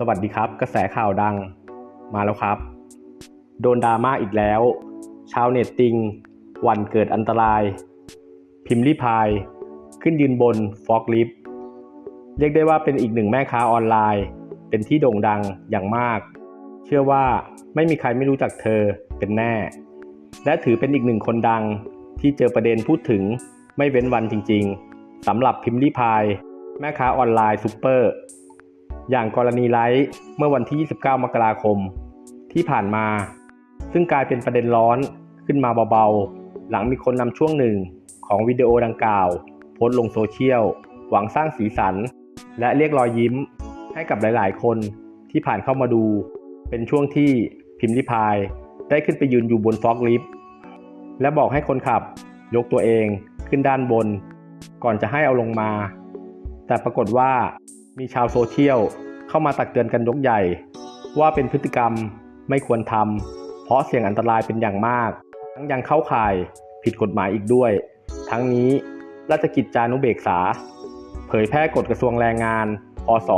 สวัสดีครับ กระแสข่าวดังมาแล้วครับ โดนดราม่าอีกแล้ว ชาวเน็ตติง วันเกิดอันตราย พิมพ์ริพาย ขึ้นยืนบนฟอกลิฟเรียกได้ว่าเป็นอีกหนึ่งแม่ค้าออนไลน์ เป็นที่โด่งดังอย่างมาก เชื่อว่าไม่มีใครไม่รู้จักเธอเป็นแน่ และถือเป็นอีกหนึ่งคนดังที่เจอประเด็นพูดถึงไม่เว้นวันจริงๆสำหรับพิมพ์ริพาย แม่ค้าออนไลน์ซูเปอร์ อย่างกรณีไลฟ์เมื่อวันที่ 29 มกราคม ที่ผ่านมา ซึ่งกลายเป็นประเด็นร้อนขึ้นมาเบาๆ หลังมีคนนำช่วงหนึ่งของวิดีโอดังกล่าว โพสต์ลงโซเชียล หวังสร้างสีสัน และเรียกรอยยิ้มให้กับหลายๆ คนที่ผ่านเข้ามาดู เป็นช่วงที่พิมพ์ริพายได้ขึ้นไปยืนอยู่บนฟอกลิฟต์และบอกให้คนขับยกตัวเองขึ้นด้านบน ก่อนจะให้เอาลงมา แต่ปรากฏว่า มีชาวโซเชียลเข้ามาตักเตือนกันยกใหญ่ ว่าเป็นพฤติกรรมไม่ควรทำเพราะเสี่ยงอันตรายเป็นอย่างมาก ทั้งยังเข้าข่ายผิดกฎหมายอีกด้วย ทั้งนี้ราชกิจจานุเบกษา เผยแพร่กฎกระทรวงแรงงานพศ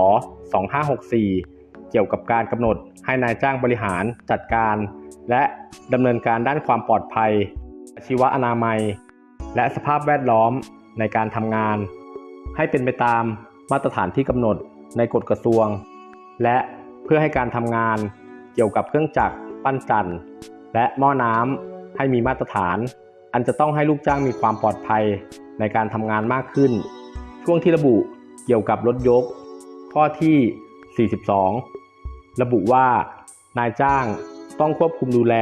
2564 เกี่ยวกับการกำหนดให้นายจ้างบริหารจัดการ และดำเนินการด้านความปลอดภัย อาชีวอนามัย และสภาพแวดล้อมในการทำงาน ให้เป็นไปตาม มาตรฐานที่กำหนดในกฎกระทรวง และเพื่อให้การทำงานเกี่ยวกับเครื่องจักรปั้นจันทร์และหม้อน้ำให้มีมาตรฐาน อันจะต้องให้ลูกจ้างมีความปลอดภัยในการทำงานมากขึ้น ช่วงที่ระบุเกี่ยวกับรถยก ข้อที่ 42 ระบุว่านายจ้างต้องควบคุมดูแล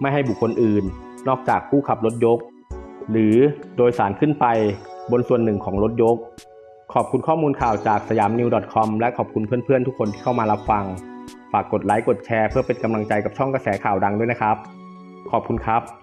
ไม่ให้บุคคลอื่น นอกจากผู้ขับรถยก หรือโดยสารขึ้นไปบนส่วนหนึ่งของรถยก ขอบคุณข้อมูลข่าวจากสยามนิว .com และขอบคุณเพื่อนๆ ทุกคนที่เข้ามารับฟัง ฝากกดไลค์กดแชร์เพื่อเป็นกำลังใจกับช่องกระแสข่าวดังด้วยนะครับ ขอบคุณครับ